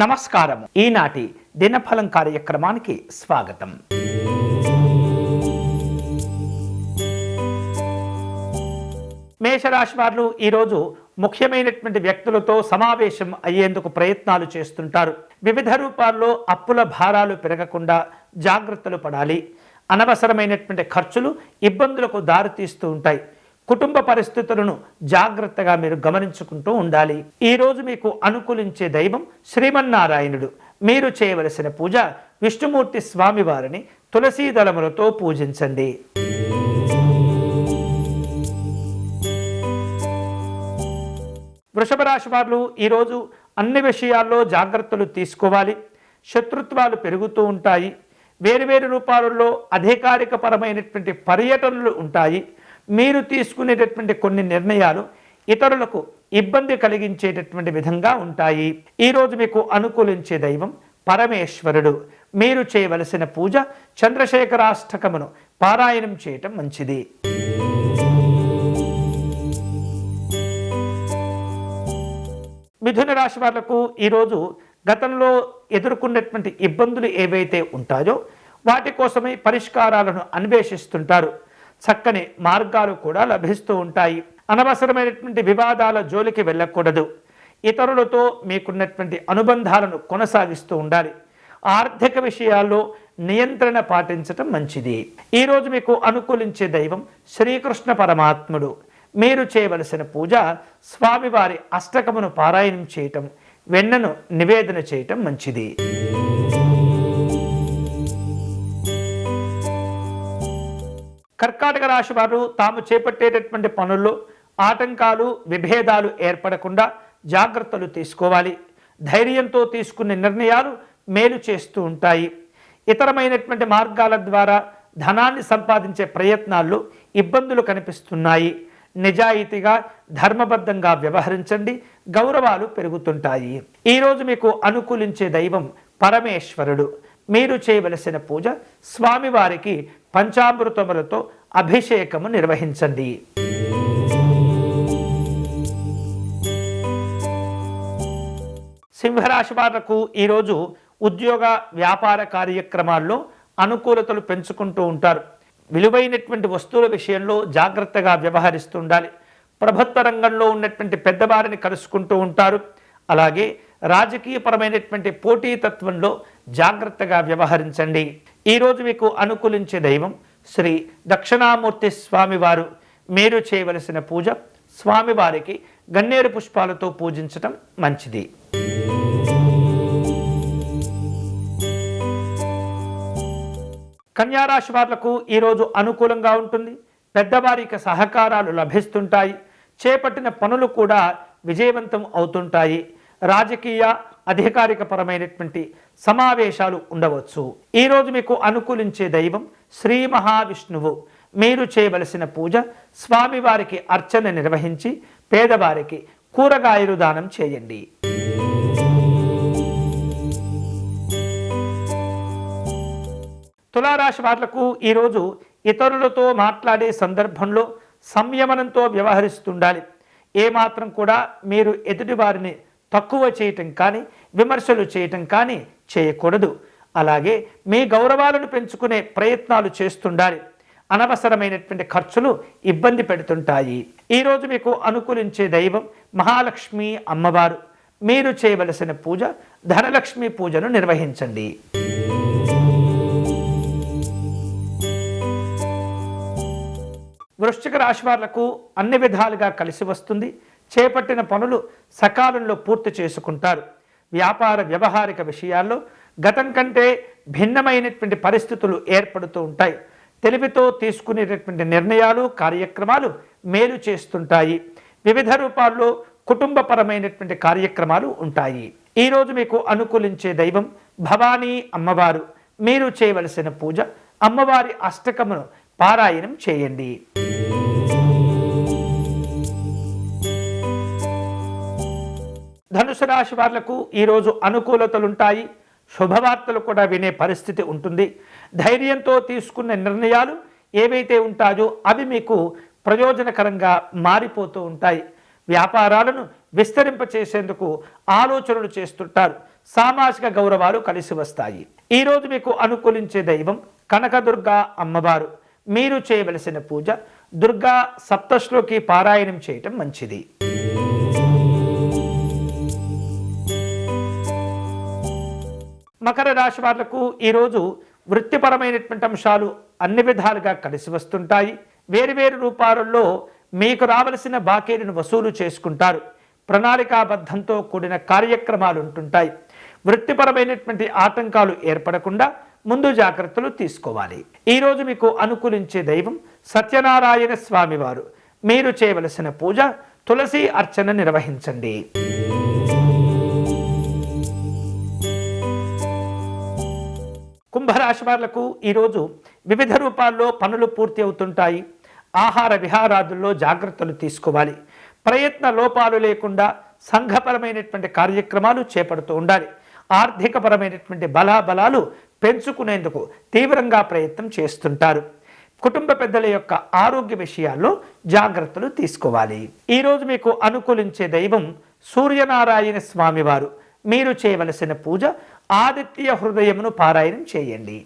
నమస్కారం ఈనాటి దినఫలం కార్యక్రమానికి స్వాగతం. మేషరాశి వారు ఈరోజు ముఖ్యమైనటువంటి వ్యక్తులతో సమావేశం అయ్యేందుకు ప్రయత్నాలు చేస్తుంటారు. వివిధ రూపాల్లో అప్పుల భారాలు పెరగకుండా జాగ్రత్తలు పడాలి. అనవసరమైనటువంటి ఖర్చులు ఇబ్బందులకు దారితీస్తూ ఉంటాయి. కుటుంబ పరిస్థితులను జాగ్రత్తగా మీరు గమనించుకుంటూ ఉండాలి. ఈరోజు మీకు అనుకూలించే దైవం శ్రీమన్నారాయణుడు. మీరు చేయవలసిన పూజ విష్ణుమూర్తి స్వామివారిని తులసీ దళములతో పూజించండి. వృషభ రాశి వారు ఈరోజు అన్ని విషయాల్లో జాగ్రత్తలు తీసుకోవాలి. శత్రుత్వాలు పెరుగుతూ ఉంటాయి. వేరువేరు రూపాలలో అధికారికపరమైనటువంటి పర్యటనలు ఉంటాయి. మీరు తీసుకునేటటువంటి కొన్ని నిర్ణయాలు ఇతరులకు ఇబ్బంది కలిగించేటటువంటి విధంగా ఉంటాయి. ఈరోజు మీకు అనుకూలించే దైవం పరమేశ్వరుడు. మీరు చేయవలసిన పూజ చంద్రశేఖరాష్టకమును పారాయణం చేయటం మంచిది. మిథున రాశి వాళ్ళకు ఈరోజు గతంలో ఎదుర్కొన్నటువంటి ఇబ్బందులు ఏవైతే ఉంటాయో వాటి కోసమై పరిష్కారాలను అన్వేషిస్తుంటారు. చక్కని మార్గాలు కూడా లభిస్తూ ఉంటాయి. అనవసరమైనటువంటి వివాదాల జోలికి వెళ్ళకూడదు. ఇతరులతో మీకున్నటువంటి అనుబంధాలను కొనసాగిస్తూ ఉండాలి. ఆర్థిక విషయాల్లో నియంత్రణ పాటించటం మంచిది. ఈరోజు మీకు అనుకూలించే దైవం శ్రీకృష్ణ పరమాత్ముడు. మీరు చేయవలసిన పూజ స్వామివారి అష్టకమును పారాయణం చేయటం వెన్నను నివేదన చేయటం మంచిది. కర్కాటక రాశి వారు తాము చేపట్టేటటువంటి పనుల్లో ఆటంకాలు విభేదాలు ఏర్పడకుండా జాగ్రత్తలు తీసుకోవాలి. ధైర్యంతో తీసుకునే నిర్ణయాలు మేలు చేస్తూ ఉంటాయి. ఇతరమైనటువంటి మార్గాల ద్వారా ధనాన్ని సంపాదించే ప్రయత్నాల్లో ఇబ్బందులు కనిపిస్తున్నాయి. నిజాయితీగా ధర్మబద్ధంగా వ్యవహరించండి. గౌరవాలు పెరుగుతుంటాయి. ఈరోజు మీకు అనుకూలించే దైవం పరమేశ్వరుడు. మీరు చేయవలసిన పూజ స్వామివారికి పంచామృతములతో అభిషేకము నిర్వహించండి. సింహరాశి వాళ్ళకు ఈరోజు ఉద్యోగ వ్యాపార కార్యక్రమాల్లో అనుకూలతలు పెంచుకుంటూ ఉంటారు. విలువైనటువంటి వస్తువుల విషయంలో జాగ్రత్తగా వ్యవహరిస్తూ ఉండాలి. ప్రభుత్వ రంగంలో ఉన్నటువంటి పెద్దవారిని కలుసుకుంటూ ఉంటారు. అలాగే రాజకీయపరమైనటువంటి పోటీతత్వంలో జాగ్రత్తగా వ్యవహరించండి. ఈరోజు మీకు అనుకూలించే దైవం శ్రీ దక్షిణామూర్తి స్వామివారు. మీరు చేయవలసిన పూజ స్వామివారికి గన్నేరు పుష్పాలతో పూజించటం మంచిది. కన్యారాశి వాళ్ళకు ఈరోజు అనుకూలంగా ఉంటుంది. పెద్దవారికి సహకారాలు లభిస్తుంటాయి. చేపట్టిన పనులు కూడా విజయవంతం అవుతుంటాయి. రాజకీయ అధికారికపరమైనటువంటి సమావేశాలు ఉండవచ్చు. ఈరోజు మీకు అనుకూలించే దైవం శ్రీ మహావిష్ణువు. మీరు చేయవలసిన పూజ స్వామివారికి అర్చన నిర్వహించి పేదవారికి కూరగాయలు దానం చేయండి. తులారాశి వాళ్ళకు ఈరోజు ఇతరులతో మాట్లాడే సందర్భంలో సంయమనంతో వ్యవహరిస్తుండాలి. ఏమాత్రం కూడా మీరు ఎదుటి వారిని తక్కువ చేయటం కానీ విమర్శలు చేయటం కానీ చేయకూడదు. అలాగే మీ గౌరవాలను పెంచుకునే ప్రయత్నాలు చేస్తుండాలి. అనవసరమైనటువంటి ఖర్చులు ఇబ్బంది పెడుతుంటాయి. ఈరోజు మీకు అనుకూలించే దైవం మహాలక్ష్మి అమ్మవారు. మీరు చేయవలసిన పూజ ధనలక్ష్మి పూజను నిర్వహించండి. వృశ్చిక రాశి వాళ్ళకు అన్ని విధాలుగా కలిసి వస్తుంది. చేపట్టిన పనులు సకాలంలో పూర్తి చేసుకుంటారు. వ్యాపార వ్యవహారిక విషయాల్లో గతం కంటే భిన్నమైనటువంటి పరిస్థితులు ఏర్పడుతూ ఉంటాయి. తెలివితో తీసుకునేటటువంటి నిర్ణయాలు కార్యక్రమాలు మేలు చేస్తుంటాయి. వివిధ రూపాల్లో కుటుంబపరమైనటువంటి కార్యక్రమాలు ఉంటాయి. ఈరోజు మీకు అనుకూలించే దైవం భవానీ అమ్మవారు. మీరు చేయవలసిన పూజ అమ్మవారి అష్టకమును పారాయణం చేయండి. ధనుసు రాశి వాళ్ళకు ఈరోజు అనుకూలతలుంటాయి. శుభవార్తలు కూడా వినే పరిస్థితి ఉంటుంది. ధైర్యంతో తీసుకున్న నిర్ణయాలు ఏవైతే ఉంటాయో అవి మీకు ప్రయోజనకరంగా మారిపోతూ ఉంటాయి. వ్యాపారాలను విస్తరింపచేసేందుకు ఆలోచనలు చేస్తుంటారు. సామాజిక గౌరవాలు కలిసి వస్తాయి. ఈరోజు మీకు అనుకూలించే దైవం కనకదుర్గ అమ్మవారు. మీరు చేయవలసిన పూజ దుర్గా సప్తశ్లోకి పారాయణం చేయటం మంచిది. మకర రాశి వాళ్ళకు ఈరోజు వృత్తిపరమైనటువంటి అంశాలు అన్ని విధాలుగా కలిసి వస్తుంటాయి. వేరువేరు రూపాలలో మీకు రావలసిన బాకీలను వసూలు చేసుకుంటారు. ప్రణాళికాబద్ధంతో కూడిన కార్యక్రమాలు ఉంటుంటాయి. వృత్తిపరమైనటువంటి ఆటంకాలు ఏర్పడకుండా ముందు జాగ్రత్తలు తీసుకోవాలి. ఈరోజు మీకు అనుకూలించే దైవం సత్యనారాయణ స్వామివారు. మీరు చేయవలసిన పూజ తులసి అర్చన నిర్వహించండి. కుంభరాశి వాళ్ళకు ఈరోజు వివిధ రూపాల్లో పనులు పూర్తి అవుతుంటాయి. ఆహార విహారాదుల్లో జాగ్రత్తలు తీసుకోవాలి. ప్రయత్న లోపాలు లేకుండా సంఘపరమైనటువంటి కార్యక్రమాలు చేపడుతూ ఉండాలి. ఆర్థికపరమైనటువంటి బలాబలాలు పెంచుకునేందుకు తీవ్రంగా ప్రయత్నం చేస్తుంటారు. కుటుంబ పెద్దల యొక్క ఆరోగ్య విషయాల్లో జాగ్రత్తలు తీసుకోవాలి. ఈరోజు మీకు అనుకూలించే దైవం సూర్యనారాయణ స్వామివారు. మీరు చేయవలసిన పూజ ఆదిత్య హృదయమును పారాయణం చేయండి.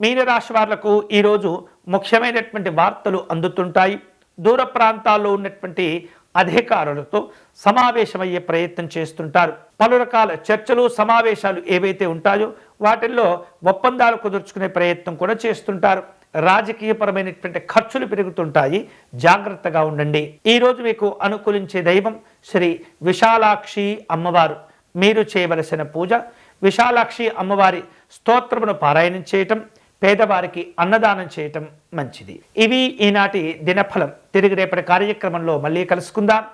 మీనరాశి వాళ్ళకు ఈరోజు ముఖ్యమైనటువంటి వార్తలు అందుతుంటాయి. దూర ప్రాంతాల్లో ఉన్నటువంటి అధికారులతో సమావేశమయ్యే ప్రయత్నం చేస్తుంటారు. పలు రకాల చర్చలు సమావేశాలు ఏవైతే ఉంటాయో వాటిల్లో ఒప్పందాలు కుదుర్చుకునే ప్రయత్నం కూడా చేస్తుంటారు. రాజకీయపరమైనటువంటి ఖర్చులు పెరుగుతుంటాయి. జాగ్రత్తగా ఉండండి. ఈరోజు మీకు అనుకూలించే దైవం శ్రీ విశాలాక్షి అమ్మవారు. మీరు చేయవలసిన పూజ విశాలాక్షి అమ్మవారి స్తోత్రమును పారాయణం చేయటం పేదవారికి అన్నదానం చేయటం మంచిది. ఇవి ఈనాటి దినఫలం. తిరిగి రేపటి కార్యక్రమంలో మళ్ళీ కలుసుకుందాం.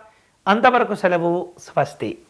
అంతవరకు సెలవు స్వస్తి.